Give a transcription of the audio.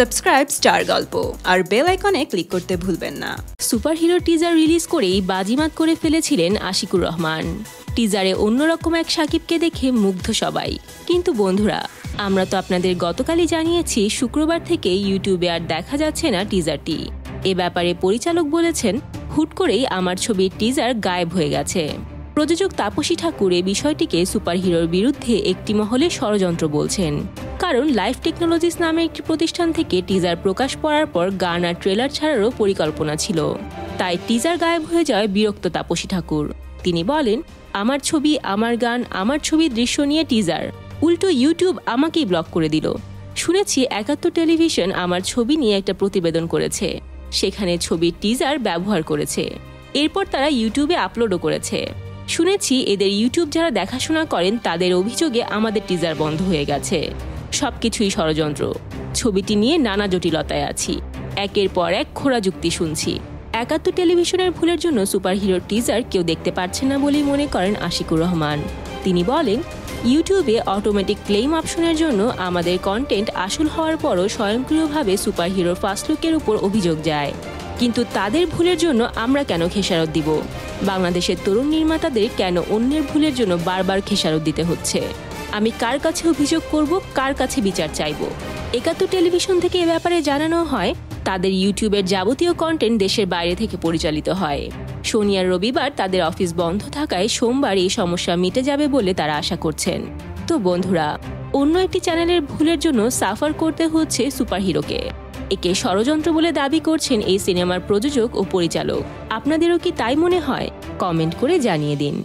Subscribe star গল্প আর bell আইকনে click করতে ভুলবেন না। সুপারহিরো টিজার রিলিজ করেই বাজিমাত করে ফেলেছিলেন আশিকুর রহমান। টিজারে অন্যরকম এক সাকিবকে দেখে মুগ্ধ সবাই। কিন্তু বন্ধুরা, আমরা তো আপনাদের গতকালই জানিয়েছি, শুক্রবার থেকে ইউটিউবে আর দেখা যাচ্ছে না টিজারটি। এ ব্যাপারে পরিচালক বলেছেন, হুট করেই আমার ছবির টিজার গায়েব হয়ে গেছে। প্রযোজক তাপসী ঠাকুর এই বিষয়টিকে সুপারহিরোর বিরুদ্ধে একটি মহলে ষড়যন্ত্র বলছেন। কারণ লাইফ টেকনোলজিস নামে একটি প্রতিষ্ঠান থেকে টিজার প্রকাশ করার পর গান আর ট্রেলার ছাড়ারও পরিকল্পনা ছিল। তাই টিজার গায়েব হয়ে যায় বিরক্ত তাপসী ঠাকুর। তিনি বলেন, আমার ছবি, আমার গান, আমার ছবির দৃশ্য নিয়ে টিজার উল্টো ইউটিউব আমাকেই ব্লক করে দিল। শুনেছি একাত্তর টেলিভিশন আমার ছবি নিয়ে একটা প্রতিবেদন করেছে। সেখানে ছবির টিজার ব্যবহার করেছে। এরপর তারা ইউটিউবে আপলোডও করেছে। শুনেছি এদের ইউটিউব যারা দেখাশোনা করেন তাদের অভিযোগে আমাদের টিজার বন্ধ হয়ে গেছে। সবকিছুই ষড়যন্ত্র। ছবিটি নিয়ে নানা জটিলতায় আছি। একের পর এক খোরা যুক্তি শুনছি। একাত্তর টেলিভিশনের ভুলের জন্য সুপারহিরোর টিজার কেউ দেখতে পারছে না বলেই মনে করেন আশিকুর রহমান। তিনি বলেন, ইউটিউবে অটোমেটিক ক্লেম অপশনের জন্য আমাদের কন্টেন্ট আসল হওয়ার পরও স্বয়ংক্রিয়ভাবে সুপারহিরোর ফার্স্ট লুকের উপর অভিযোগ যায়। কিন্তু তাদের ভুলের জন্য আমরা কেন খেসারত দিব? বাংলাদেশের তরুণ নির্মাতাদের কেন অন্যের ভুলের জন্য বারবার খেসারত দিতে হচ্ছে? আমি কার কাছে অভিযোগ করব, কার কাছে বিচার চাইব? একাত্তর টেলিভিশন থেকে এ ব্যাপারে জানানো হয়, তাদের ইউটিউবের যাবতীয় কন্টেন্ট দেশের বাইরে থেকে পরিচালিত হয়। শনি আর রবিবার তাদের অফিস বন্ধ থাকায় সোমবার এই সমস্যা মিটে যাবে বলে তারা আশা করছেন। তো বন্ধুরা, অন্য একটি চ্যানেলের ভুলের জন্য সাফার করতে হচ্ছে সুপারহিরোকে। একে ষড়যন্ত্র বলে দাবি করছেন এই সিনেমার প্রযোজক ও পরিচালক। আপনাদেরও কি তাই মনে হয়? কমেন্ট করে জানিয়ে দিন।